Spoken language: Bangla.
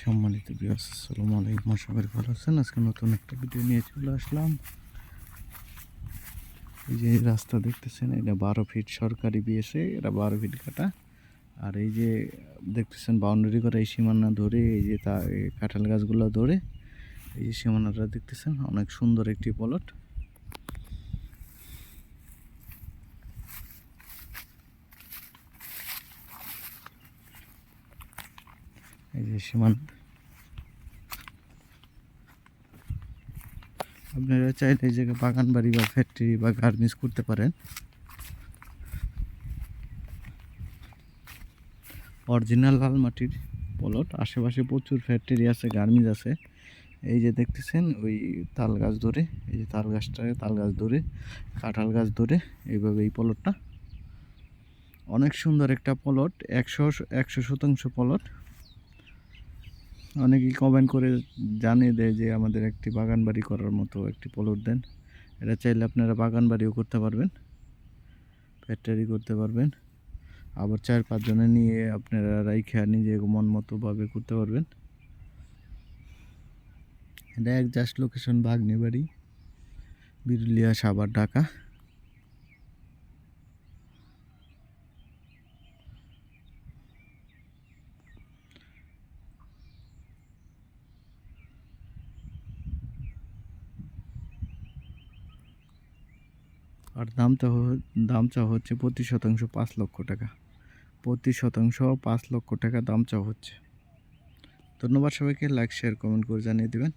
সম্মানিত বিয়াস আসসালামু আলাইকুম। আশা করি ভালো আছেন। আজকে নতুন একটা ভিডিও নিয়ে চলে আসলাম। এই যে রাস্তা দেখতেছেন, এটা বারো ফিট সরকারি বিএসএ এটা বারো ফিট কাটা। আর এই যে দেখতেছেন বাউন্ডারি করা এই সীমানা ধরে এই যে তা কাঁঠাল গাছগুলো ধরে এই যে সীমানাটা দেখতেছেন, অনেক সুন্দর একটি পলট এই যে আপনারা চাইলে এই জায়গায় বাগান বাড়ি বা ফ্যাক্টরি বা গার্মেন্টস করতে পারেন। অরিজিনাল লাল মাটির পলট আশেপাশে প্রচুর ফ্যাক্টরি আছে গার্মেন্টস আছে। এই যে দেখতেছেন, ওই তাল গাছ ধরে, এই যে তাল গাছটাকে তাল গাছ ধরে, কাঁঠাল গাছ ধরে, এইভাবে এই পলটটা অনেক সুন্দর একটা পলট একশো একশো শতাংশ পলট অনেকেই কমেন্ট করে জানিয়ে দেয় যে আমাদের একটি বাগান বাড়ি করার মতো একটি পলট দেন। এটা চাইলে আপনারা বাগান বাড়িও করতে পারবেন ফ্যাক্টরি করতে পারবেন। আবার চার পাঁচজনে নিয়ে আপনারা রাইখা নিজে মন মতোভাবে করতে পারবেন। এটা এক জাস্ট লোকেশন বাগনি বাড়ি বিরুলিয়া, সাভার, ঢাকা। আর দামটা হ- দাম চাও হচ্ছে প্রতি শতাংশ, পাঁচ লক্ষ টাকা। প্রতি শতাংশ, পাঁচ লক্ষ টাকা দাম চাওয়া হচ্ছে। ধন্যবাদ সবাইকে লাইক শেয়ার কমেন্ট করে জানিয়ে দেবেন।